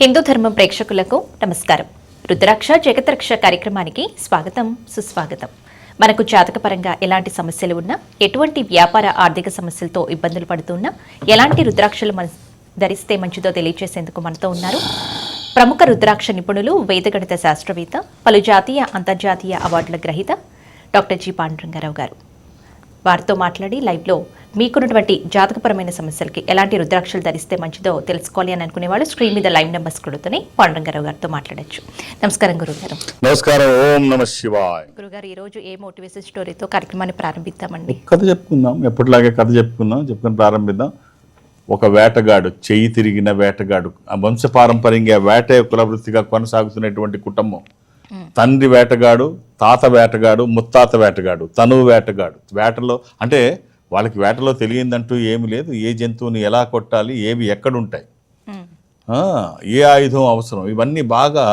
హిందూ ధర్మం ప్రేక్షకులకు నమస్కారం. రుద్రాక్ష జగత్రక్ష కార్యక్రమానికి స్వాగతం సుస్వాగతం. మనకు జాతకపరంగా ఎలాంటి సమస్యలు ఉన్నా ఎటువంటి వ్యాపార ఆర్థిక సమస్యలతో ఇబ్బందులు పడుతున్నా ఎలాంటి రుద్రాక్షలు మన ధరిస్తే మంచిదో తెలియజేసేందుకు మనతో ఉన్నారు ప్రముఖ రుద్రాక్ష నిపుణులు వేదగణిత శాస్త్రవేత్త పలు జాతీయ అంతర్జాతీయ అవార్డుల గ్రహీత డాక్టర్ జి. పాండురంగారావు గారు. వారితో మాట్లాడి లైవ్లో మీకున్నటువంటి జాతకపరమైన సమస్యలకి ఎలాంటి రుద్రాక్షలు ధరిస్తే మంచిదో తెలుసుకోవాలి అని అనుకునేవాళ్ళు స్క్రీన్ మీద లైవ్ నెంబర్స్ కొడుతూనే పాండురంగారావు గారితో మాట్లాడొచ్చు. నమస్కారం గురుగారు. నమస్కారం. ఓం నమ శివాయ్. గురుగారు ఈరోజు ఏ మోటివేషన్ స్టోరీతో కార్యక్రమాన్ని ప్రారంభిద్దామండి? కథ చెప్పుకుందాం. ఎప్పటిలాగే కథ చెప్పుకుందాం చెప్పుకొని ప్రారంభిద్దాం. ఒక వేటగాడు చెయ్యి తిరిగిన వేటగాడు ఆ వంశపారంపర్యంగా వేట కులవృత్తిగా కొనసాగుతున్నటువంటి కుటుంబం. తండ్రి వేటగాడు తాత వేటగాడు ముత్తాత వేటగాడు తనువు వేటగాడు. వేటలో అంటే వాళ్ళకి వేటలో తెలియందంటూ ఏమి లేదు. ఏ జంతువుని ఎలా కొట్టాలి ఏవి ఎక్కడుంటాయి? ఏ ఆయుధం అవసరం? ఇవన్నీ బాగా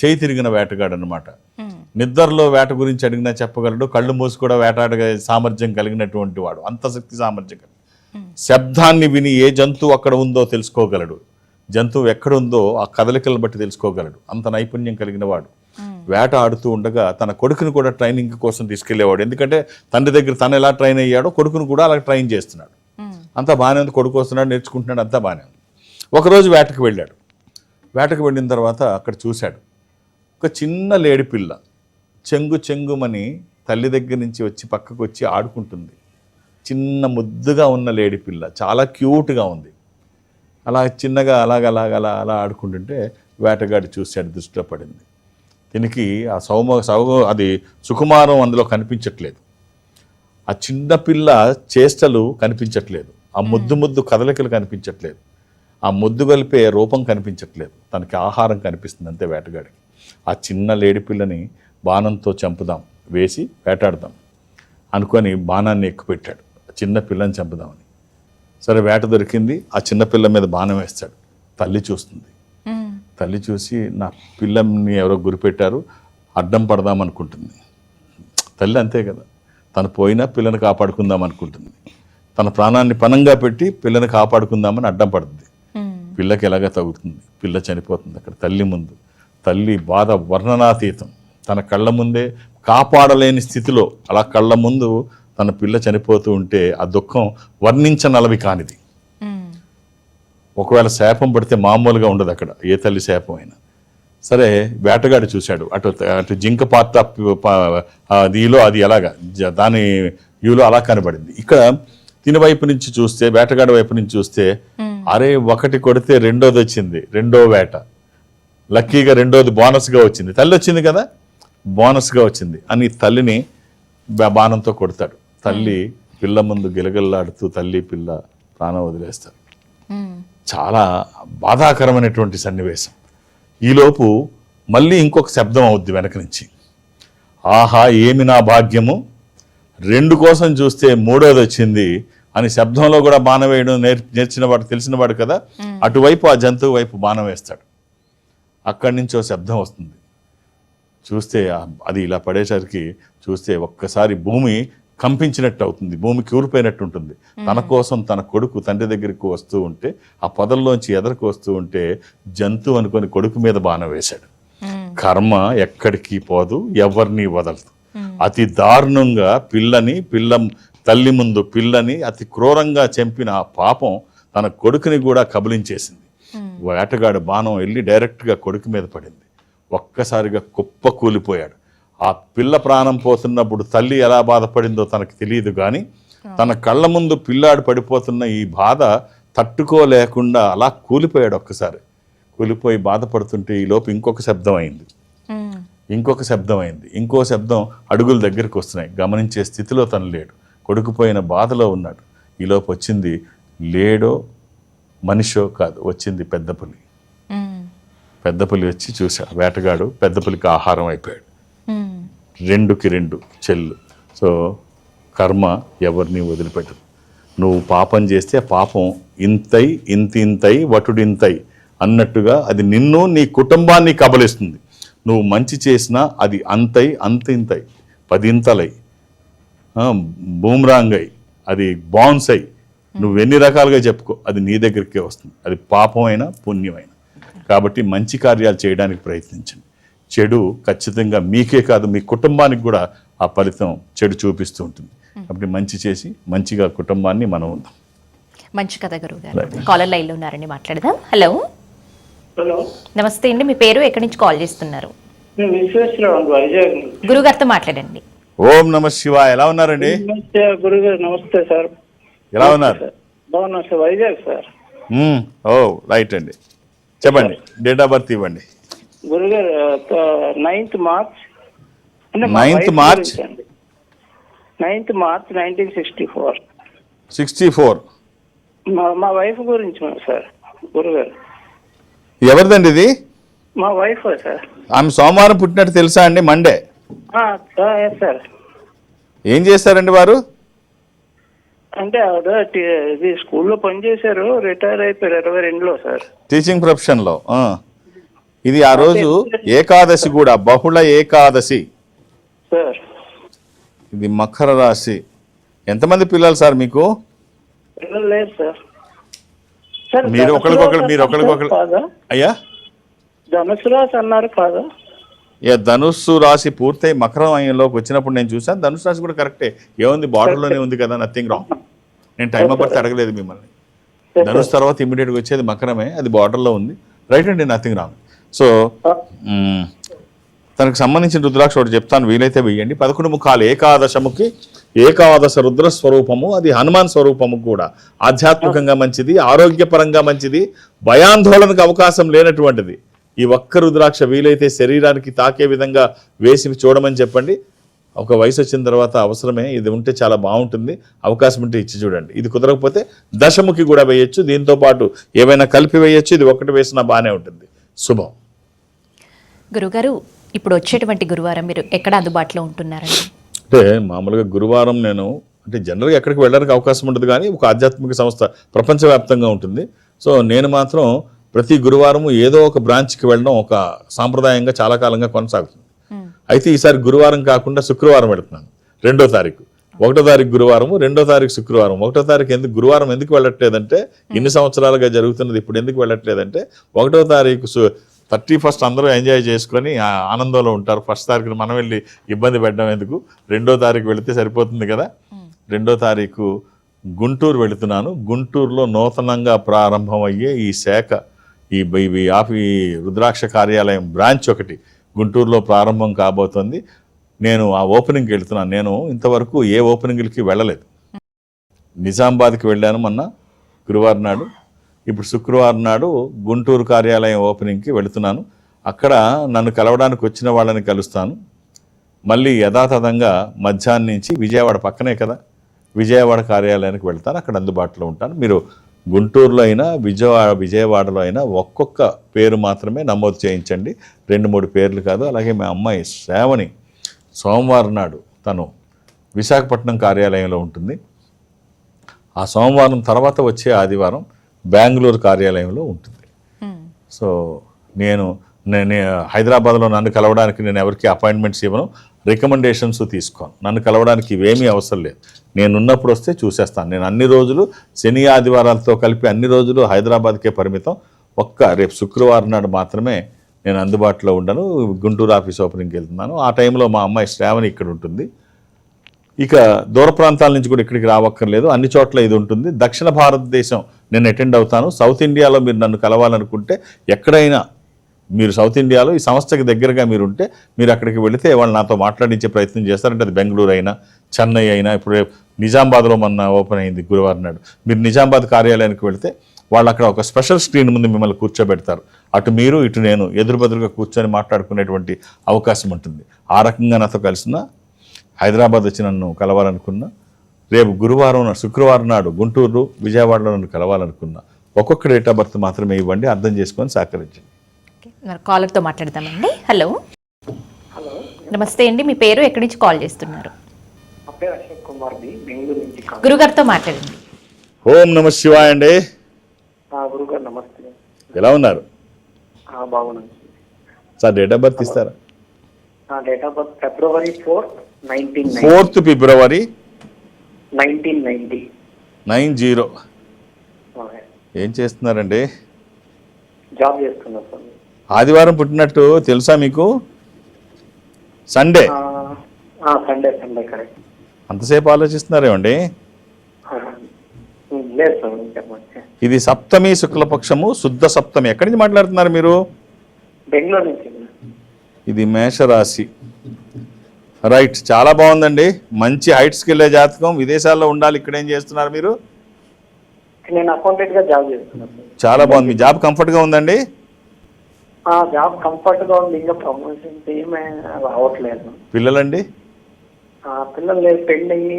చేయి తిరిగిన వేటగాడు అనమాట నిద్రలో వేట గురించి అడిగినా చెప్పగలడు. కళ్ళు మూసి కూడా వేటాడగ సామర్థ్యం కలిగినటువంటి వాడు. అంత శక్తి సామర్థ్యం కలిగి శబ్దాన్ని విని ఏ జంతువు అక్కడ ఉందో తెలుసుకోగలడు. జంతువు ఎక్కడ ఉందో ఆ కదలికలను బట్టి తెలుసుకోగలడు. అంత నైపుణ్యం కలిగిన వాడు. వేట ఆడుతూ ఉండగా తన కొడుకుని కూడా ట్రైనింగ్ కోసం తీసుకెళ్ళేవాడు. ఎందుకంటే తండ్రి దగ్గర తను ఎలా ట్రైన్ అయ్యాడో కొడుకును కూడా అలా ట్రైన్ చేస్తున్నాడు. అంతా బాగానే ఉంది కొడుకు వస్తున్నాడు నేర్చుకుంటున్నాడు అంతా బాగానే ఉంది. ఒకరోజు వేటకు వెళ్ళాడు. వేటకు వెళ్ళిన తర్వాత అక్కడ చూశాడు. ఒక చిన్న లేడి పిల్ల చెంగు చెంగుమని తల్లి దగ్గర నుంచి వచ్చి పక్కకు వచ్చి ఆడుకుంటుంది. చిన్న ముద్దుగా ఉన్న లేడి పిల్ల చాలా క్యూట్గా ఉంది. అలా చిన్నగా అలాగ అలాగ అలా అలా ఆడుకుంటుంటే వేటగాడు చూశాడు దృష్టిలో పడింది. దీనికి ఆ సౌమ సౌమ అది సుకుమారం అందులో కనిపించట్లేదు. ఆ చిన్న పిల్ల చేష్టలు కనిపించట్లేదు. ఆ ముద్దు ముద్దు కదలికలు కనిపించట్లేదు. ఆ ముద్దు కలిపే రూపం కనిపించట్లేదు. తనకి ఆహారం కనిపిస్తుంది అంతే వేటగాడికి. ఆ చిన్న లేడి పిల్లని బాణంతో చంపుదాం వేసి వేటాడదాం అనుకొని బాణాన్ని ఎక్కుపెట్టాడు. చిన్న పిల్లని చంపుదామని. సరే వేట దొరికింది. ఆ చిన్న పిల్ల మీద బాణం వేస్తాడు. తల్లి చూస్తుంది. తల్లి చూసి నా పిల్లని ఎవరో గురిపెట్టారు అడ్డం పడదాం అనుకుంటుంది. తల్లి అంతే కదా. తను పోయినా పిల్లని కాపాడుకుందాం అనుకుంటుంది. తన ప్రాణాన్ని పనంగా పెట్టి పిల్లని కాపాడుకుందామని అడ్డం పడుతుంది. పిల్లకి ఎలాగ తగ్గుతుంది పిల్ల చనిపోతుంది అక్కడ తల్లి ముందు. తల్లి బాధ వర్ణనాతీతం. తన కళ్ళ ముందే కాపాడలేని స్థితిలో అలా కళ్ళ ముందు తన పిల్ల చనిపోతూ ఉంటే ఆ దుఃఖం వర్ణించనలవి కానిది. ఒకవేళ శాపం పడితే మామూలుగా ఉండదు అక్కడ ఏ తల్లి శాపం అయినా. సరే వేటగాడు చూశాడు. అటు అటు జింక పాత్ర దీలో అది ఎలాగా? దాని వ్యూలో అలా కనబడింది. ఇక్కడ తిని వైపు నుంచి చూస్తే వేటగాడి వైపు నుంచి చూస్తే అరే ఒకటి కొడితే రెండోది వచ్చింది రెండో వేట. లక్కీగా రెండోది బోనస్గా వచ్చింది. తల్లి వచ్చింది కదా? బోనస్గా వచ్చింది అని తల్లిని బాణంతో కొడతాడు. తల్లి పిల్ల ముందు గిలగిల్లాడుతూ తల్లి పిల్ల ప్రాణం వదిలేస్తారు చాలా బాధాకరమైనటువంటి సన్నివేశం. ఈలోపు మళ్ళీ ఇంకొక శబ్దం అవుద్ది వెనక నుంచి. ఆహా ఏమి నా భాగ్యము? రెండు కోసం చూస్తే మూడోది వచ్చింది అని శబ్దంలో కూడా బాణం వేయడం నేర్ నేర్చిన వాడు తెలిసిన వాడు కదా? అటువైపు ఆ జంతువు వైపు బాణం వేస్తాడు. అక్కడి నుంచి శబ్దం వస్తుంది. చూస్తే అది ఇలా పడేసరికి చూస్తే ఒక్కసారి భూమి కంపించినట్టు అవుతుంది భూమి కూలిపోయినట్టు ఉంటుంది. తన కోసం తన కొడుకు తండ్రి దగ్గరికి వస్తూ ఉంటే ఆ పొదల్లోంచి ఎదరకు వస్తూ ఉంటే జంతువు అనుకొని కొడుకు మీద బాణం వేశాడు. కర్మ ఎక్కడికి పోదు ఎవరిని వదలదు. అతి దారుణంగా పిల్లని పిల్ల తల్లి ముందు పిల్లని అతి క్రూరంగా చంపిన ఆ పాపం తన కొడుకుని కూడా కబలించేసింది. వేటగాడు బాణం వెళ్ళి డైరెక్ట్గా కొడుకు మీద పడింది. ఒక్కసారిగా కుప్ప కూలిపోయాడు. ఆ పిల్ల ప్రాణం పోతున్నప్పుడు తల్లి ఎలా బాధపడిందో తనకు తెలియదు కానీ తన కళ్ళ ముందు పిల్లాడు పడిపోతున్న ఈ బాధ తట్టుకోలేకుండా అలా కూలిపోయాడు ఒక్కసారి. కూలిపోయి బాధపడుతుంటే ఈ లోపు ఇంకొక శబ్దం అయింది. ఇంకొక శబ్దం అయింది. ఇంకో శబ్దం అడుగుల దగ్గరికి వస్తున్నాయి. గమనించే స్థితిలో తను లేడు. కొడుకుపోయిన బాధలో ఉన్నాడు. ఈలోపు వచ్చింది లేడో మనిషో కాదు వచ్చింది పెద్ద పులి. పెద్ద పులి వచ్చి చూసా వేటగాడు పెద్ద పులికి ఆహారం అయిపోయాడు. రెండుకి రెండు చెల్లు. సో కర్మ ఎవరిని వదిలిపెట్టదు. నువ్వు పాపం చేస్తే పాపం ఇంతై ఇంతింతై వటుడింతై అన్నట్టుగా అది నిన్ను నీ కుటుంబాన్ని కబలిస్తుంది. నువ్వు మంచి చేసినా అది అంతై అంతింతై పదింతలై ఆ, అది బౌన్స్. అయి నువ్వు ఎన్ని రకాలుగా చెప్పుకో అది నీ దగ్గరికే వస్తుంది. అది పాపమైనా పుణ్యమైనా. కాబట్టి మంచి కార్యాలు చేయడానికి ప్రయత్నించండి. చెడు ఖచ్చితంగా మీకే కాదు మీ కుటుంబానికి కూడా ఆ ఫలితం చెడు చూపిస్తూ ఉంటుంది. కాబట్టి మంచి చేసి మంచిగా కుటుంబాన్ని మనం ఉందాం. మంచి కథ గురువు గారు. కాలర్ లైన్లో ఉన్నారండి మాట్లాడదాం. హలో. హలో. నమస్తే అండి. మీ పేరు ఎక్కడి నుంచి కాల్ చేస్తున్నారు. గురుగారితో మాట్లాడండి. ఓం నమ శివ ఎలా ఉన్నారండి? నమస్తే గురుగారు. నమస్తే సార్. ఎలా ఉన్నారు? బాగున్నా sir. Vizag sir. Oh right అండి. చెప్పండి. డేట్ ఆఫ్ బర్త్ ఇవ్వండి. గురుగారు నైన్త్ మార్చ్. అంటే Ninth March? Ninth March nineteen sixty four. Sixty four. మా మా వైఫ్ గురించి సార్ గురుగారు. ఎవరిదండి ఇది? మా వైఫ్ సార్. ఆమె సోమవారం పుట్టినట్టు తెలుసా అండి? మండే. సార్ ఏం చేస్తారండి వారు? అంటే ఆవిడ ఇది స్కూల్లో పనిచేశారు రిటైర్ అయిపోయారు ఇరవై రెండులో సార్. టీచింగ్ ప్రొఫెషన్లో. ఇది ఆ రోజు ఏకాదశి కూడా బహుళ ఏకాదశి. ఇది మకర రాశి. ఎంతమంది పిల్లలు సార్ మీకు? మీరు ఒకరికొకరు మీరు ఒకరికొకరు. అయ్యా? ధనుసు రాశి అన్నారు కాదా? ధనుస్సు రాశి పూర్తయి మకరం అయ్యంలోకి వచ్చినప్పుడు నేను చూసాను ధనుసు రాశి కూడా కరెక్టే. ఏముంది? బార్డర్లోనే ఉంది కదా నథింగ్ రాంగ్. నేను టైం బర్త్ అడగలేదు మిమ్మల్ని. ధనుసు తర్వాత ఇమీడియట్గా వచ్చేది మకరమే అది బార్డర్లో ఉంది. రైట్ అండి నథింగ్ రాంగ్. సో తనకు సంబంధించిన రుద్రాక్ష ఒకటి చెప్తాను వీలైతే వెయ్యండి. పదకొండు ముఖాలు ఏకాదశముకి ఏకాదశ రుద్ర స్వరూపము అది హనుమాన్ స్వరూపము కూడా. ఆధ్యాత్మికంగా మంచిది ఆరోగ్యపరంగా మంచిది భయాందోళనకు అవకాశం లేనటువంటిది. ఈ ఒక్క రుద్రాక్ష వీలైతే శరీరానికి తాకే విధంగా వేసి చూడమని చెప్పండి. ఒక వయసు వచ్చిన తర్వాత అవసరమే ఇది ఉంటే చాలా బాగుంటుంది. అవకాశం ఉంటే ఇచ్చి చూడండి. ఇది కుదరకపోతే దశముఖి కూడా వేయొచ్చు. దీంతో పాటు ఏవైనా కలిపి వేయొచ్చు. ఇది ఒకటి వేసినా బాగానే ఉంటుంది. శుభం. గురుగారు ఇప్పుడు వచ్చేటువంటి గురువారం మీరు ఎక్కడ అందుబాటులో ఉంటున్నారండి? అంటే మామూలుగా గురువారం నేను అంటే జనరల్గా ఎక్కడికి వెళ్ళడానికి అవకాశం ఉండదు కానీ ఒక ఆధ్యాత్మిక సంస్థ ప్రపంచవ్యాప్తంగా ఉంటుంది. సో నేను మాత్రం ప్రతి గురువారము ఏదో ఒక బ్రాంచ్కి వెళ్ళడం ఒక సాంప్రదాయంగా చాలా కాలంగా కొనసాగుతుంది. అయితే ఈసారి గురువారం కాకుండా శుక్రవారం వెళుతున్నాను రెండో తారీఖు. ఒకటో తారీఖు గురువారము రెండో తారీఖు శుక్రవారం ఒకటో తారీఖు ఎందుకు గురువారం ఎందుకు వెళ్ళట్లేదంటే ఇన్ని సంవత్సరాలుగా జరుగుతున్నది ఇప్పుడు ఎందుకు వెళ్ళట్లేదంటే ఒకటో తారీఖు థర్టీ ఫస్ట్ అందరూ ఎంజాయ్ చేసుకొని ఆనందంలో ఉంటారు. ఫస్ట్ తారీఖున మనం వెళ్ళి ఇబ్బంది పెట్టడం ఎందుకు? రెండో తారీఖు వెళితే సరిపోతుంది కదా? రెండో తారీఖు గుంటూరు వెళుతున్నాను. గుంటూరులో నూతనంగా ప్రారంభమయ్యే ఈ శాఖ ఈ ఇవి ఆఫీ రుద్రాక్ష కార్యాలయం బ్రాంచ్ ఒకటి గుంటూరులో ప్రారంభం కాబోతోంది. నేను ఆ ఓపెనింగ్కి వెళ్తున్నాను. నేను ఇంతవరకు ఏ ఓపెనింగ్లకి వెళ్ళలేదు. నిజామాబాద్కి వెళ్ళాను మొన్న గురువారం నాడు. ఇప్పుడు శుక్రవారం నాడు గుంటూరు కార్యాలయం ఓపెనింగ్కి వెళుతున్నాను. అక్కడ నన్ను కలవడానికి వచ్చిన వాళ్ళని కలుస్తాను. మళ్ళీ యథాతథంగా మధ్యాహ్నం నుంచి విజయవాడ పక్కనే కదా విజయవాడ కార్యాలయానికి వెళ్తాను. అక్కడ అందుబాటులో ఉంటాను. మీరు గుంటూరులో అయినా విజయవాడ విజయవాడలో అయినా ఒక్కొక్క పేరు మాత్రమే నమోదు చేయించండి. రెండు మూడు పేర్లు కాదు. అలాగే మా అమ్మాయి శ్రావణి సోమవారం నాడు తను విశాఖపట్నం కార్యాలయంలో ఉంటుంది. ఆ సోమవారం తర్వాత వచ్చే ఆదివారం బెంగళూరు కార్యాలయంలో ఉంటుంది. సో నేను నేను హైదరాబాద్లో నన్ను కలవడానికి నేను ఎవరికి అపాయింట్మెంట్స్ ఇవ్వను. రికమెండేషన్స్ తీసుకోను. నన్ను కలవడానికి ఇవేమీ అవసరం లేదు. నేను ఉన్నప్పుడు వస్తే చూసేస్తాను. నేను అన్ని రోజులు శని ఆదివారాలతో కలిపి అన్ని రోజులు హైదరాబాద్కే పరిమితం. ఒక్క రేపు శుక్రవారం నాడు మాత్రమే నేను అందుబాటులో ఉండను. గుంటూరు ఆఫీస్ ఓపెనింగ్కి వెళ్తున్నాను. ఆ టైంలో మా అమ్మాయి శ్రావణి ఇక్కడ ఉంటుంది. ఇక దూర ప్రాంతాల నుంచి కూడా ఇక్కడికి రావక్కర్లేదు. అన్ని చోట్ల ఇది ఉంటుంది. దక్షిణ భారతదేశం నేను అటెండ్ అవుతాను. సౌత్ ఇండియాలో మీరు నన్ను కలవాలనుకుంటే ఎక్కడైనా మీరు సౌత్ ఇండియాలో ఈ సంస్థకి దగ్గరగా మీరు ఉంటే మీరు అక్కడికి వెళితే వాళ్ళు నాతో మాట్లాడించే ప్రయత్నం చేస్తారంటే అది బెంగళూరు అయినా చెన్నై అయినా ఇప్పుడు నిజామాబాద్లో మొన్న ఓపెన్ అయింది గురువారం నాడు. మీరు నిజామాబాద్ కార్యాలయానికి వెళితే వాళ్ళు అక్కడ ఒక స్పెషల్ స్క్రీన్ ముందు మిమ్మల్ని కూర్చోబెడతారు. అటు మీరు ఇటు నేను ఎదురుబెదురుగా కూర్చొని మాట్లాడుకునేటువంటి అవకాశం ఉంటుంది. ఆ రకంగా నాతో కలిసిన హైదరాబాద్ వచ్చి నన్ను కలవాలనుకున్నా రేపు గురువారం నా- శుక్రవారం నాడు గుంటూరు విజయవాడలో నన్ను కలవాలనుకున్నా ఒక్కొక్క డేట్ ఆఫ్ బర్త్ మాత్రమే ఇవ్వండి అర్థం చేసుకొని సహకరించండి. కాలర్తో మాట్లాడదామండి. హలో. హలో నమస్తే అండి మీ పేరు ఎక్కడి నుంచి కాల్ చేస్తున్నారు? గురుగారితో మాట్లాడండి. ఓం నమ శివాయ అండి. గురుగారు నమస్తే. ఎలా ఉన్నారు? బాగున్నాను. సార్ డేట్ ఆఫ్ బర్త్ ఇస్తారా? నా date of birth February fourth nineteen fourth February nineteen ninety nine zero ఏం చేస్తున్నారండి? జాబ్ చేస్తున్నా స్వామి ఆదివారం పుట్టినట్టు తెలుసా మీకు? సండే సండే సండే కరెక్ట్ అంతసేపు ఆలోచిస్తున్నారేమండి ఆ, లేదు స్వామి చెప్పండి ఇది సప్తమి శుక్లపక్షము శుద్ధ సప్తమి. ఎక్కడి నుంచి మాట్లాడుతున్నారు మీరు? బెంగళూరు నుంచి. ఇది మేషరాశి. రైట్ చాలా బాగుందండి. మంచి హైట్స్కి వెళ్ళే జాతకం. విదేశాల్లో ఉండాలి ఇక్కడ ఏం చేస్తున్నారు మీరు? నేను జాబ్. చాలా బాగుంది. మీ జాబ్ కంఫర్ట్గా ఉందండి? జాబ్ కంఫర్ట్గా ఉంది. ఇంకా ప్రమోషన్స్ ఏమీ రావట్లేదు. పిల్లలండి? పిల్లలు లేదు పెళ్ళి అయ్యి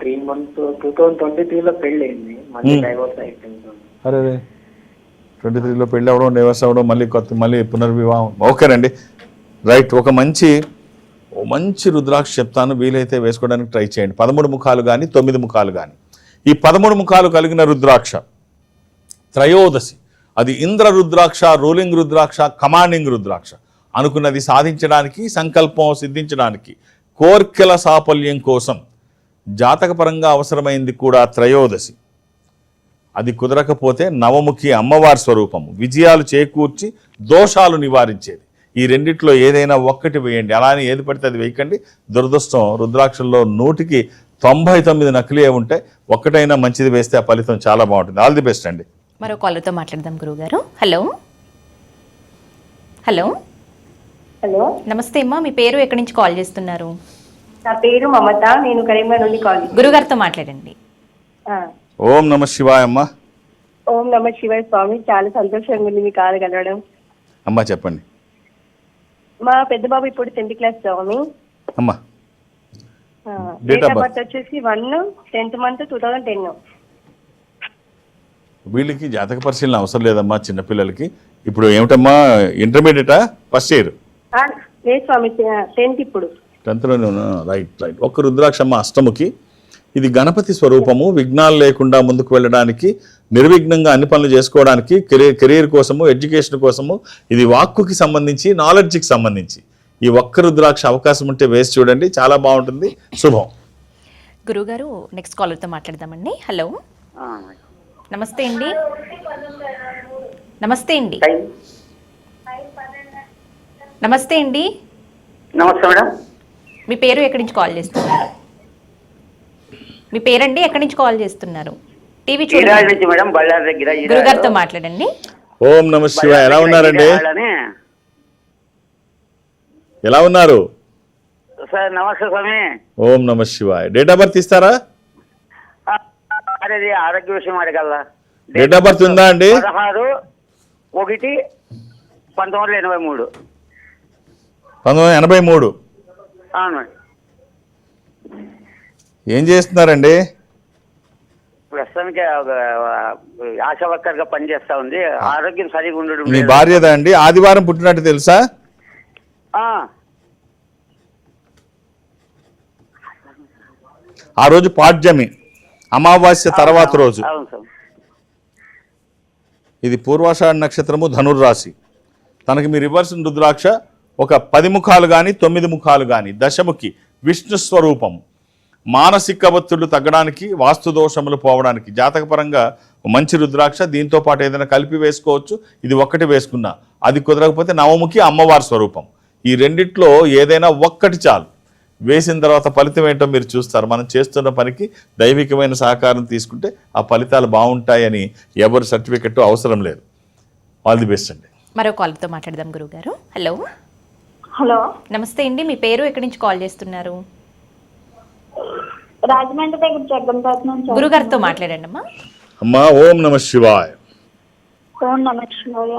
three months two thousand twenty త్రీలో పెళ్ళి అయింది మళ్ళీ. డైవర్స్ అయిపోయింది. అరే ట్వంటీ త్రీలో పెళ్ళి అవ్వడం డైవర్స్ అవ్వడం మళ్ళీ కొత్త మళ్ళీ పునర్వివాహం. ఓకేనండి రైట్ ఒక మంచి ఓ మంచి రుద్రాక్ష చెప్తాను. వీలైతే వేసుకోవడానికి ట్రై చేయండి. పదమూడు ముఖాలు కానీ తొమ్మిది ముఖాలు కానీ ఈ పదమూడు ముఖాలు కలిగిన రుద్రాక్ష త్రయోదశి అది ఇంద్ర రుద్రాక్ష రూలింగ్ రుద్రాక్ష కమాండింగ్ రుద్రాక్ష అనుకున్నది సాధించడానికి సంకల్పం సిద్ధించడానికి కోర్కెల సాఫల్యం కోసం జాతకపరంగా అవసరమైంది కూడా త్రయోదశి. అది కుదరకపోతే నవముఖి అమ్మవారి స్వరూపము విజయాలు చేకూర్చి దోషాలు నివారించేది. ఈ రెండిట్లో ఏదైనా ఒక్కటి వేయండి. అలానే ఏది పడితే అది వేయకండి. దురదృష్టం రుద్రాక్షల్లో నూటికి తొంభై తొమ్మిది నకిలీ ఉంటాయి ఒక్కటైనా మంచిది వేస్తే ఆ ఫలితం చాలా బాగుంటుంది. ఆల్ ది బెస్ట్ అండి. మరో కాలర్తో మాట్లాడదాం గురువుగారు. హలో. హలో. హలో. నమస్తే అమ్మా. మీ పేరు ఎక్కడి నుంచి కాల్ చేస్తున్నారు? నా పేరు మమత నేను కరీంనగర్ నుండి కాల్ చేస్తున్నాను. గురుగారితో మాట్లాడండి. ఆ. ఓం నమ శివాయ అమ్మ ఓం నమ శివాయ స్వామి చాలా సంతోషంగా ఉంది మీ కాల్ కలవడం. అమ్మ చెప్పండి. మా పెద్ద బాబు ఇప్పుడు టెన్త్ క్లాస్ స్వామి అమ్మ. Date of. బర్త్ వచ్చేసి one tenth month two thousand ten. వీళ్ళకి జాతక పరిశీలన అవసరం లేదమ్మా చిన్నపిల్లలకి. ఇప్పుడు ఏమిటమ్మా ఇంటర్మీడియటా ఫస్ట్ ఇయర్ లేదు స్వామి టెన్త్ ఇప్పుడు. టెన్త్లోనే ఉన్నా రైట్ రైట్. ఒక్క రుద్రాక్షమ్మ అష్టముకి ఇది గణపతి స్వరూపము విఘ్నాలు లేకుండా ముందుకు వెళ్ళడానికి నిర్విఘ్నంగా అన్ని పనులు చేసుకోవడానికి కెరీర్ కెరీర్ కోసము ఎడ్యుకేషన్ కోసము ఇది వాక్కుకి సంబంధించి నాలెడ్జ్కి సంబంధించి. ఈ ఒక్క రుద్రాక్ష అవకాశం ఉంటే వేసి చూడండి చాలా బాగుంటుంది. శుభం. గురువుగారు నెక్స్ట్ కాలర్తో మాట్లాడదామండి. హలో నమస్తే అండి. నమస్తే అండి. నమస్తే అండి. నమస్తే మేడం. మీ పేరు ఎక్కడి నుంచి కాల్ చేస్తున్నారు? మీ పేరండి? ఎక్కడి నుంచి కాల్ చేస్తున్నారు? టీవీ చూడండి. నుంచి మేడం బళ్ళారి దగ్గర ఈరాజ్. గురుగారితో మాట్లాడండి. ఓం నమ శివ ఎలా ఉన్నారండి. ఎలా ఉన్నారు? సార్ నమస్తే స్వామి. ఓం నమ శివాయ. డేట్ ఆఫ్ బర్త్ ఇస్తారా? అదేది ఆరోగ్య విషయం అడగల. డేట్ ఆఫ్ బర్త్ ఉందా అండి? పదహారు ఒకటి పంతొమ్మిది వందల ఎనభై మూడు. పంతొమ్మిది వందల ఎనభై మేడం. ఏం చేస్తున్నారండి? ప్రస్తుతానికి ఆశా వర్కర్గా పనిచేస్తా ఉంది. ఆరోగ్యం సరిగా ఉండడం మీ. భార్యదా అండి? ఆదివారం పుట్టినట్టు తెలుసా? ఆ, రోజు పాడ్యమి అమావాస్య తర్వాత రోజు. ఇది పూర్వాషాఢ నక్షత్రము ధనుర్రాశి. తనకి మీ రివర్స్ రుద్రాక్ష ఒక పది ముఖాలు కానీ తొమ్మిది ముఖాలు కానీ దశముఖి విష్ణు స్వరూపం. మానసిక ఒత్తిళ్ళు తగ్గడానికి వాస్తు దోషములు పోవడానికి జాతకపరంగా మంచి రుద్రాక్ష దీంతో పాటు ఏదైనా కలిపి వేసుకోవచ్చు. ఇది ఒక్కటి వేసుకున్నా. అది కుదరకపోతే నవముఖి అమ్మవారి స్వరూపం. ఈ రెండిట్లో ఏదైనా ఒక్కటి చాలు. వేసిన తర్వాత ఫలితం ఏంటో మీరు చూస్తారు. మనం చేస్తున్న పనికి దైవికమైన సహకారం తీసుకుంటే ఆ ఫలితాలు బాగుంటాయని ఎవరు సర్టిఫికెట్ అవసరం లేదు. ఆల్ ది బెస్ట్ అండి. మరో కాల్తో మాట్లాడదాం గురువుగారు. హలో. హలో. నమస్తే అండి మీ పేరు ఎక్కడి నుంచి కాల్ చేస్తున్నారు? రాజమండ్రి దగ్గర జగ్గంపేట నుంచి గురుగారితో మాట్లాడండి అమ్మా అమ్మా ఓం నమ శివాయ. ఓం నమ శివాయ.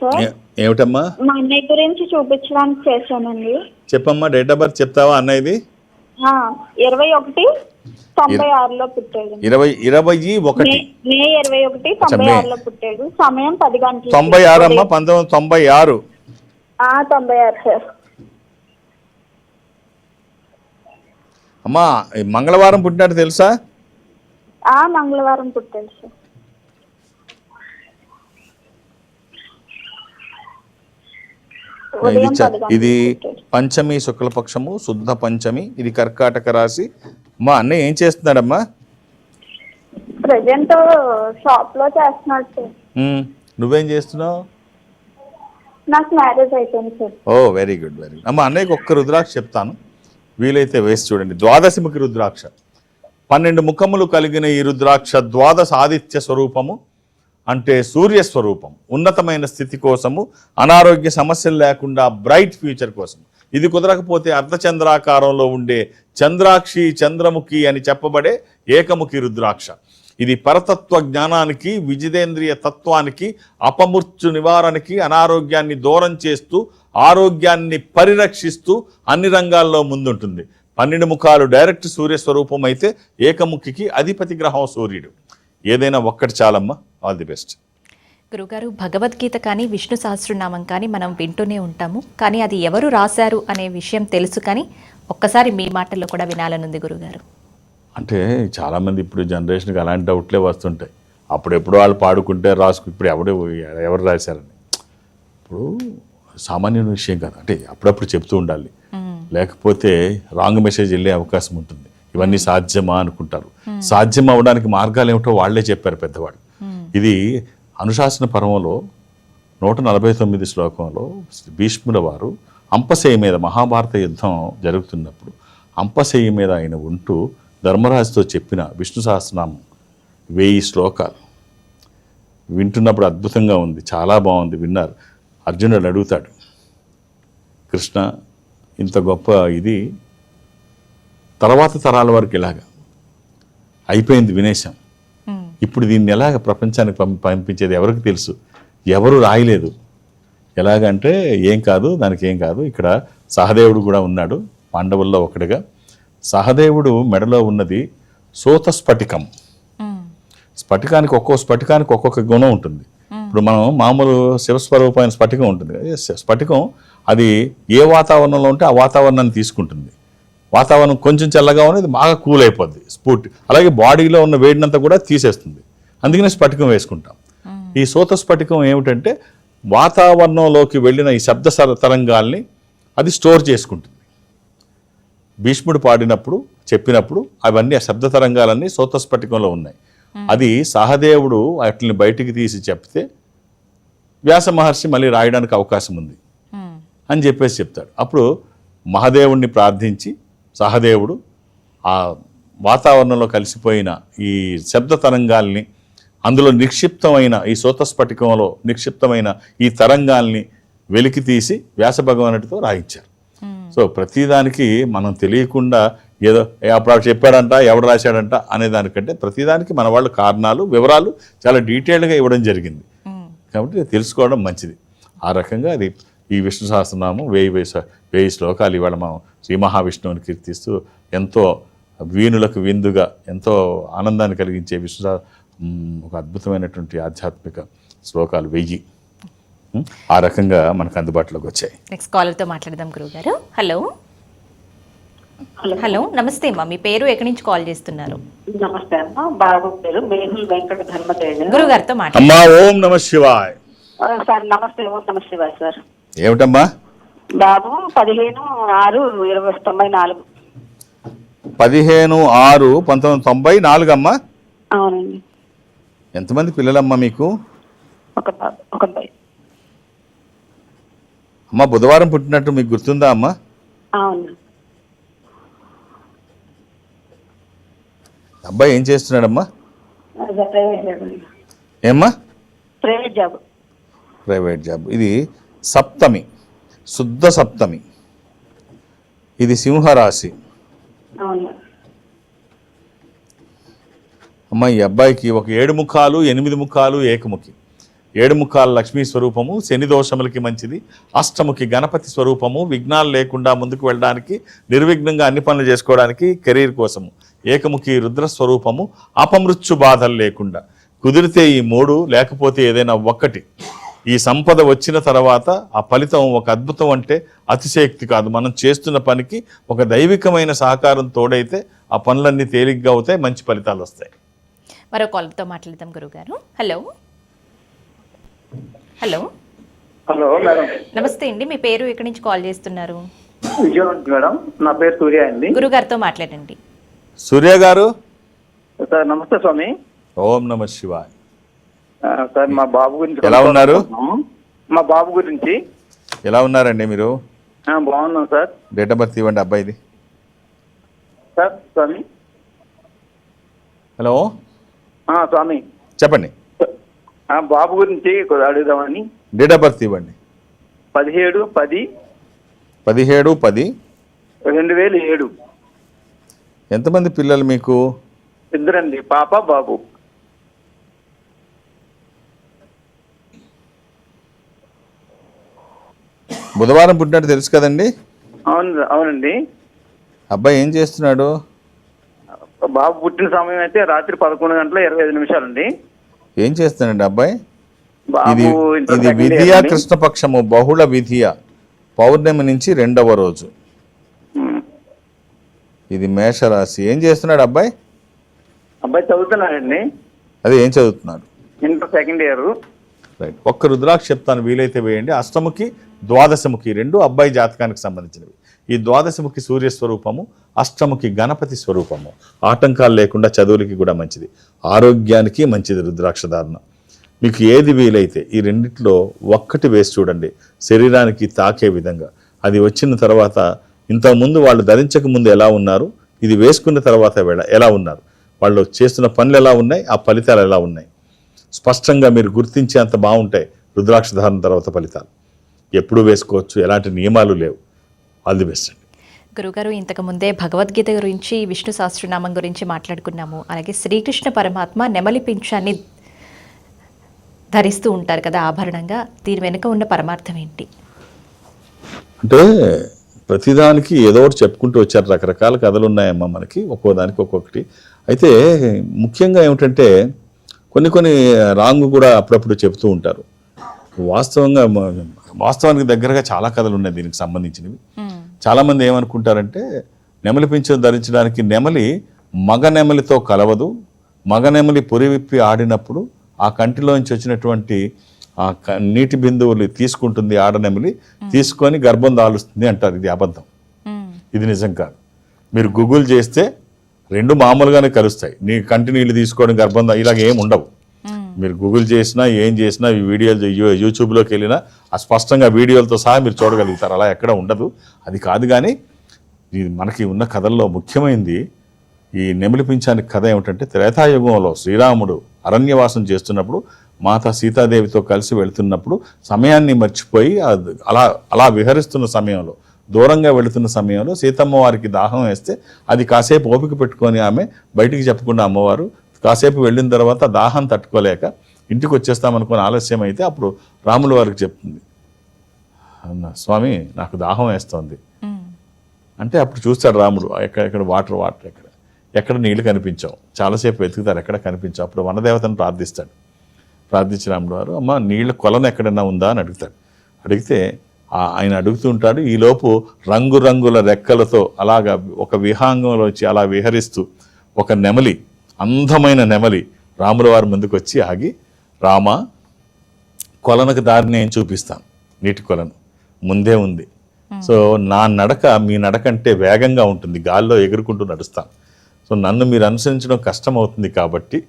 సార్ ఏమిటమ్మా? మా అన్నయ్య గురించి చూపించడానికి చేశానండి. చెప్పమ్మా డేట్ ఆఫ్ బర్త్ చెప్తావా అన్నయ్యది? ఇరవై ఒకటి తొంభై ఆరులో పుట్టాడు. ఇరవై ఇరవై ఒకటి. మే ఇరవై ఒకటి తొంభై. ఆరులో పుట్టాడు. సమయం పది గంటలు తొంభై ఆరు అమ్మా పంతొమ్మిది తొంభై ఆరు. తొంభై ఆరు సార్. అమ్మా మంగళవారం పుట్టినట్టు తెలుసా? ఆ మంగళవారం పుట్టాడు సార్. ఇది. పంచమి శుక్లపక్షము శుద్ధ పంచమి ఇది కర్కాటక రాశి. అమ్మా అన్నయ్య ఏం చేస్తున్నాడమ్మా? ప్రజెంట్ షాప్లో చేస్తున్నాడు సార్. నువ్వేం చేస్తున్నావు? నాకు మ్యారేజ్ అయిపోయింది sir. Oh very good very good. అమ్మ అన్నయ్యకి ఒక్క రుద్రాక్ష చెప్తాను. వీలైతే వేసి చూడండి. ద్వాదశిముఖి రుద్రాక్ష. పన్నెండు ముఖములు కలిగిన ఈ రుద్రాక్ష ద్వాదశ ఆదిత్య స్వరూపము అంటే సూర్య స్వరూపం ఉన్నతమైన స్థితి కోసము అనారోగ్య సమస్యలు లేకుండా బ్రైట్ ఫ్యూచర్ కోసం ఇది కుదరకపోతే అర్ధచంద్రాకారంలో ఉండే చంద్రాక్షి చంద్రముఖి అని చెప్పబడే ఏకముఖి రుద్రాక్ష. ఇది పరతత్వ జ్ఞానానికి విజితేంద్రియ తత్వానికి అపమృత్యు నివారణకి అనారోగ్యాన్ని దూరం చేస్తూ ఆరోగ్యాన్ని పరిరక్షిస్తూ అన్ని రంగాల్లో ముందుంటుంది. పన్నెండు ముఖాలు డైరెక్ట్ సూర్య స్వరూపం అయితే ఏకముఖికి అధిపతి గ్రహం సూర్యుడు. ఏదైనా ఒక్కటి చాలమ్మా. ఆల్ ది బెస్ట్ గురుగారు భగవద్గీత కానీ విష్ణు సహస్రనామం కానీ మనం వింటూనే ఉంటాము. కానీ అది ఎవరు రాశారు అనే విషయం తెలుసు కానీ ఒక్కసారి మీ మాటల్లో కూడా వినాలనుంది గురుగారు. అంటే చాలామంది ఇప్పుడు జనరేషన్కి అలాంటి డౌట్లే వస్తుంటాయి. అప్పుడెప్పుడు వాళ్ళు పాడుకుంటే రాసుకు ఇప్పుడు ఎవడు ఎవరు రాశారని. ఇప్పుడు సామాన్యమైన విషయం కాదు. అంటే అప్పుడప్పుడు చెప్తూ ఉండాలి. లేకపోతే రాంగ్ మెసేజ్ వెళ్ళే అవకాశం ఉంటుంది. ఇవన్నీ సాధ్యమా అనుకుంటారు. సాధ్యం అవడానికి మార్గాలు ఏమిటో వాళ్ళే చెప్పారు పెద్దవాళ్ళు. ఇది అనుశాసన పర్వంలో నూట నలభై తొమ్మిది శ్లోకంలో శ్రీ భీష్ముల వారు అంపశయ్య మీద మహాభారత యుద్ధం జరుగుతున్నప్పుడు అంపశయ్య మీద ఆయన ఉంటూ ధర్మరాజుతో చెప్పిన విష్ణు సహస్రనామం వెయ్యి శ్లోకాలు. వింటున్నప్పుడు అద్భుతంగా ఉంది. చాలా బాగుంది. విన్నారు. అర్జునుడు అడుగుతాడు కృష్ణ ఇంత గొప్ప ఇది తర్వాత తరాల వరకు ఇలాగా? అయిపోయింది వినేశం. ఇప్పుడు దీన్ని ఎలాగ ప్రపంచానికి పంపించేది ఎవరికి తెలుసు? ఎవరు రాయలేదు. ఎలాగంటే ఏం కాదు దానికి ఏం కాదు. ఇక్కడ సహదేవుడు కూడా ఉన్నాడు పాండవుల్లో ఒకటిగా సహదేవుడు మెడలో ఉన్నది సోత స్ఫటికం స్ఫటికానికి ఒక్కో స్ఫటికానికి ఒక్కొక్క గుణం ఉంటుంది. ఇప్పుడు మనం మామూలు శివస్వరూపమైన స్ఫటికం ఉంటుంది స్ఫటికం అది ఏ వాతావరణంలో ఉంటే ఆ వాతావరణాన్ని తీసుకుంటుంది. వాతావరణం కొంచెం చల్లగా ఉన్నది బాగా కూల్ అయిపోద్ది స్ఫూర్తి. అలాగే బాడీలో ఉన్న వేడినంతా కూడా తీసేస్తుంది. అందుకనే స్ఫటికం వేసుకుంటాం. ఈ సోత స్ఫటికం ఏమిటంటే వాతావరణంలోకి వెళ్ళిన ఈ శబ్ద తరంగాల్ని అది స్టోర్ చేసుకుంటుంది. భీష్ముడు పాడినప్పుడు చెప్పినప్పుడు అవన్నీ ఆ శబ్ద తరంగాలన్నీ సోత స్ఫటికంలో ఉన్నాయి. అది సహదేవుడు వాటిని బయటికి తీసి చెప్తే వ్యాస మహర్షి మళ్ళీ రాయడానికి అవకాశం ఉంది. అని చెప్పేసి చెప్తాడు. అప్పుడు మహాదేవుణ్ణి ప్రార్థించి సహదేవుడు ఆ వాతావరణంలో కలిసిపోయిన ఈ శబ్ద తరంగాల్ని అందులో నిక్షిప్తమైన ఈ సోతస్ఫటికంలో నిక్షిప్తమైన ఈ తరంగాల్ని వెలికి తీసి వ్యాస భగవానుడితో రాయించారు. సో ప్రతిదానికి మనం తెలియకుండా ఏదో అప్పుడు చెప్పాడంట ఎవడు రాశాడంట అనే దానికంటే ప్రతిదానికి మన వాళ్ళ కారణాలు వివరాలు చాలా డీటెయిల్డ్గా ఇవ్వడం జరిగింది. కాబట్టి తెలుసుకోవడం మంచిది. ఆ రకంగా అది ఈ విష్ణు సహస్రనామం వేయి వేయి వేయి శ్లోకాలు ఇవాళ మనం శ్రీ మహావిష్ణువుని కీర్తిస్తూ ఎంతో వీణులకు విందుగా ఎంతో ఆనందాన్ని కలిగించే విష్ణు సహ- ఒక అద్భుతమైనటువంటి ఆధ్యాత్మిక శ్లోకాలు వెయ్యి ఆ రకంగా మనకు అందుబాటులోకి వచ్చాయి. నెక్స్ట్ కాలర్తో మాట్లాడదాం గురుగారు హలో హలో. నమస్తే అమ్మా. మీ పేరు ఎక్కడి నుంచి కాల్ చేస్తున్నారు? నమస్తే అమ్మ. బాబు పేరు మేహుల్ వెంకట ధర్మతేజ గురుగారితో మాట్లాడు. అమ్మా ఓం నమ శివాయ్. సార్ నమస్తే. ఓం నమ శివాయ్ సార్. ఏమిటమ్మా? బాబు పదిహేను ఆరు ఇరవై తొంభై నాలుగు. పదిహేను ఆరు పంతొమ్మిది వందల తొంభై నాలుగు అమ్మా అవునండి. ఎంతమంది పిల్లలమ్మా మీకు? ఒక బాబు ఒక అబ్బాయి అమ్మా బుధవారం పుట్టినట్టు మీకు గుర్తుందా అమ్మా? అవును. అబ్బాయి ఏం చేస్తున్నాడమ్మా. ఏమ్మా? Private job. Private job. ఇది సప్తమి శుద్ధ సప్తమి. ఇది సింహరాశి. అమ్మ ఈ అబ్బాయికి ఒక ఏడు ముఖాలు ఎనిమిది ముఖాలు ఏకముఖి. ఏడు ముఖాలు లక్ష్మీ స్వరూపము శని దోషములకి మంచిది అష్టముఖి గణపతి స్వరూపము విఘ్నాలు లేకుండా ముందుకు వెళ్ళడానికి నిర్విఘ్నంగా అన్ని పనులు చేసుకోవడానికి కెరీర్ కోసము. ఏకముఖి రుద్ర స్వరూపము అపమృత్యు బాధలు లేకుండా. కుదిరితే ఈ మూడు లేకపోతే ఏదైనా ఒక్కటి. ఈ సంపద వచ్చిన తర్వాత ఆ ఫలితం ఒక అద్భుతం అంటే అతిశయక్తి కాదు. మనం చేస్తున్న పనికి ఒక దైవికమైన సహకారం తోడైతే ఆ పనులన్నీ తేలిగ్గా అవుతాయి మంచి ఫలితాలు వస్తాయి. మరో కాలర్తో మాట్లాడదాం గురుగారు. హలో. హలో. Hello madam. నమస్తే అండి. మీ పేరు ఎక్కడి నుంచి కాల్ చేస్తున్నారు? మేడం. నా పేరు సూర్య అండి. గురుగారితో మాట్లాడండి. సూర్య గారు? సార్ నమస్తే స్వామి. ఓం నమ శివాయ్. సార్ మా బాబు గురించి ఎలా ఉన్నారు? మా బాబు గురించి. ఎలా ఉన్నారండి మీరు? బాగున్నాం సార్. డేట్ ఆఫ్ బర్త్ ఇవ్వండి అబ్బాయిది. సార్ స్వామి. హలో? స్వామి. చెప్పండి. బాబు గురించి అడుగుదామని. డేట్ ఆఫ్ బర్త్ ఇవ్వండి. పదిహేడు పది. పదిహేడు పది. రెండు వేలు ఏడు. ఎంతమంది పిల్లలు మీకు? ఇద్దరండి పాప బాబు. బుధవారం పుట్టినట్టు తెలుసు కదండి? అవును అవునండి. అబ్బాయి ఏం చేస్తున్నాడు? బాబు పుట్టిన సమయం అయితే రాత్రి పదకొండు గంటల ఇరవై ఐదు నిమిషాలండి. ఏం చేస్తున్నాడండి అబ్బాయి? ఇది ఇది విధియ. కృష్ణపక్షము బహుళ విధియ పౌర్ణమి నుంచి రెండవ రోజు. ఇది మేషరాశి. ఏం చేస్తున్నాడు అబ్బాయి? అబ్బాయి చదువుతున్నాడండి. అదే ఏం చదువుతున్నాడు? Inter second year. రైట్. ఒక్క రుద్రాక్ష చెప్తాను వీలైతే వేయండి. అష్టముఖి ద్వాదశముఖి రెండు అబ్బాయి జాతకానికి సంబంధించినవి. ఈ ద్వాదశముఖి సూర్య స్వరూపము అష్టముఖి గణపతి స్వరూపము. ఆటంకాలు లేకుండా చదువులకి కూడా మంచిది. ఆరోగ్యానికి మంచిది రుద్రాక్ష ధారణ. మీకు ఏది వీలైతే ఈ రెండిట్లో ఒక్కటి వేసి చూడండి. శరీరానికి తాకే విధంగా. అది వచ్చిన తర్వాత ఇంతకుముందు వాళ్ళు ధరించక ముందు ఎలా ఉన్నారు? ఇది వేసుకున్న తర్వాత వేళ ఎలా ఉన్నారు? వాళ్ళు చేస్తున్న పనులు ఎలా ఉన్నాయి? ఆ ఫలితాలు ఎలా ఉన్నాయి? స్పష్టంగా మీరు గుర్తించేంత బాగుంటాయి రుద్రాక్ష ధారణ తర్వాత ఫలితాలు. ఎప్పుడు వేసుకోవచ్చు ఎలాంటి నియమాలు లేవు. ఆల్ ది బెస్ట్ అండి. గురుగారు ఇంతకు ముందే భగవద్గీత గురించి విష్ణు సహస్రనామం గురించి మాట్లాడుకున్నాము. అలాగే శ్రీకృష్ణ పరమాత్మ నెమలి పింఛాన్ని ధరిస్తూ ఉంటారు కదా ఆభరణంగా. దీని వెనుక ఉన్న పరమార్థం ఏంటి? అంటే ప్రతిదానికి ఏదో ఒకటి చెప్పుకుంటూ వచ్చారు. రకరకాల కథలు ఉన్నాయమ్మా మనకి. ఒక్కో దానికి ఒక్కొక్కటి. అయితే ముఖ్యంగా ఏమిటంటే కొన్ని కొన్ని రాంగ్ కూడా అప్పుడప్పుడు చెప్తూ ఉంటారు. వాస్తవంగా వాస్తవానికి దగ్గరగా చాలా కథలు ఉన్నాయి దీనికి సంబంధించినవి. చాలామంది ఏమనుకుంటారంటే నెమలి పింఛను ధరించడానికి నెమలి మగ నెమలితో కలవదు. మగ నెమలి పొరి విప్పి ఆడినప్పుడు ఆ కంటిలోంచి వచ్చినటువంటి ఆ నీటి బిందువులు తీసుకుంటుంది ఆడనెమిలి తీసుకొని గర్భం దాలుస్తుంది అంటారు. ఇది అబద్ధం. ఇది నిజం కాదు. మీరు గూగుల్ చేస్తే రెండు మామూలుగానే కలుస్తాయి. నీ కంటి నీళ్ళు తీసుకోవడం గర్భం ఇలాగ ఏం ఉండవు. మీరు గూగుల్ చేసినా ఏం చేసినా ఈ వీడియోలు యూట్యూబ్లోకి వెళ్ళినా ఆ స్పష్టంగా వీడియోలతో సహా మీరు చూడగలుగుతారు. అలా ఎక్కడ ఉండదు. అది కాదు కానీ ఇది మనకి ఉన్న కథల్లో ముఖ్యమైనది ఈ నెమిలి పింఛానికి కథ ఏమిటంటే త్రేతాయుగంలో శ్రీరాముడు అరణ్యవాసం చేస్తున్నప్పుడు మాత సీతాదేవితో కలిసి వెళ్తున్నప్పుడు సమయాన్ని మర్చిపోయి అలా అలా విహరిస్తున్న సమయంలో దూరంగా వెళుతున్న సమయంలో సీతమ్మ వారికి దాహం వేస్తే అది కాసేపు ఓపిక పెట్టుకొని ఆమె బయటికి చెప్పకుండా అమ్మవారు కాసేపు వెళ్ళిన తర్వాత దాహం తట్టుకోలేక ఇంటికి వచ్చేస్తామనుకుని ఆలస్యం అయితే అప్పుడు రాముల వారికి చెప్తుంది. అన్న స్వామి నాకు దాహం వేస్తోంది. అంటే అప్పుడు చూస్తాడు రాముడు ఎక్కడ ఎక్కడ వాటర్ వాటర్ ఎక్కడ? ఎక్కడ నీళ్ళు కనిపించావు? చాలాసేపు వెతుకుతారు ఎక్కడ కనిపించావు? అప్పుడు వనదేవతను ప్రార్థిస్తాడు. ప్రార్థించి రాముడు వారు అమ్మ నీళ్ళ కొలను ఎక్కడైనా ఉందా? అని అడుగుతాడు. అడిగితే ఆయన అడుగుతూ ఉంటాడు ఈలోపు రంగురంగుల రెక్కలతో అలాగా ఒక విహాంగంలో వచ్చి అలా విహరిస్తూ ఒక నెమలి అందమైన నెమలి రాముల వారి ముందుకు వచ్చి ఆగి రామ కొలనకు దారిని నేను చూపిస్తాను నీటి కొలను. ముందే ఉంది. సో నా నడక మీ నడక అంటే వేగంగా ఉంటుంది. గాల్లో ఎగురుకుంటూ నడుస్తాను. సో నన్ను మీరు అనుసరించడం కష్టం అవుతుంది కాబట్టి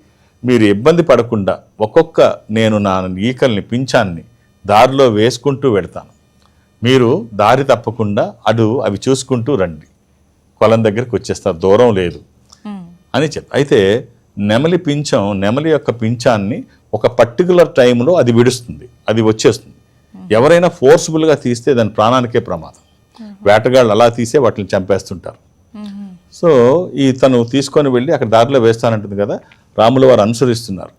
మీరు ఇబ్బంది పడకుండా ఒక్కొక్క నేను నా ఈకల్ని పింఛాన్ని దారిలో వేసుకుంటూ వెడతాను మీరు దారి తప్పకుండా అడు అవి చూసుకుంటూ రండి. కొలం దగ్గరికి వచ్చేస్తారు దూరం లేదు అని చెప్ అయితే నెమలి పింఛం నెమలి యొక్క పింఛాన్ని ఒక పర్టికులర్ టైంలో అది విడుస్తుంది అది వచ్చేస్తుంది. ఎవరైనా ఫోర్స్ఫుల్గా తీస్తే దాని ప్రాణానికే ప్రమాదం. వేటగాళ్ళు అలా తీసే వాటిని చంపేస్తుంటారు. సో ఈ తను తీసుకొని వెళ్ళి అక్కడ దారిలో వేస్తానంటుంది కదా రాముల వారు అనుసరిస్తున్నారు.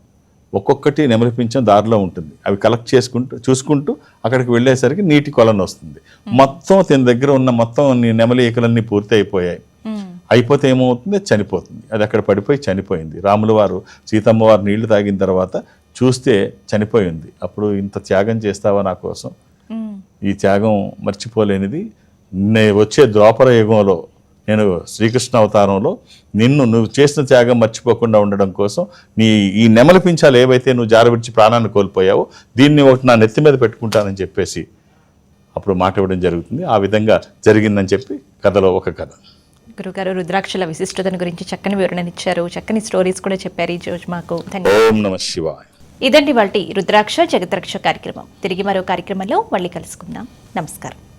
ఒక్కొక్కటి నెమలి పింఛం దారిలో ఉంటుంది. అవి కలెక్ట్ చేసుకుంటూ చూసుకుంటూ అక్కడికి వెళ్ళేసరికి నీటి కొలను వస్తుంది. మొత్తం తన దగ్గర ఉన్న మొత్తం నెమలి ఈకలన్నీ పూర్తి అయిపోయాయి అయిపోతే ఏమవుతుంది? చనిపోతుంది. అది అక్కడ పడిపోయి చనిపోయింది. రాముల వారు సీతమ్మ వారు నీళ్ళు తాగిన తర్వాత చూస్తే చనిపోయింది అప్పుడు ఇంత త్యాగం చేస్తావా నా కోసం? ఈ త్యాగం మర్చిపోలేనిది. నే వచ్చే ద్వాపర యుగంలో నేను శ్రీకృష్ణ అవతారంలో నిన్ను నువ్వు చేసిన త్యాగం మర్చిపోకుండా ఉండడం కోసం నీ ఈ నెమలి పించాలు ఏవైతే నువ్వు జారవిడిచి ప్రాణాన్ని కోల్పోయావో దీన్ని ఒకటి నా నెత్తి మీద పెట్టుకుంటానని చెప్పేసి అప్పుడు మాట ఇవ్వడం జరుగుతుంది. ఆ విధంగా జరిగిందని చెప్పి కథలో ఒక కథ. గురుగారు రుద్రాక్షల విశిష్టతను గురించి చక్కని వివరణనిచ్చారు చక్కని స్టోరీస్ కూడా చెప్పారు ఈ రోజు మాకు. ధన్యవాదాలు. ఓం నమ శివాయ. ఇదండి వాటి రుద్రాక్ష జగద్రక్ష కార్యక్రమం. తిరిగి మరో కార్యక్రమంలో మళ్ళీ కలుసుకుందాం. నమస్కారం.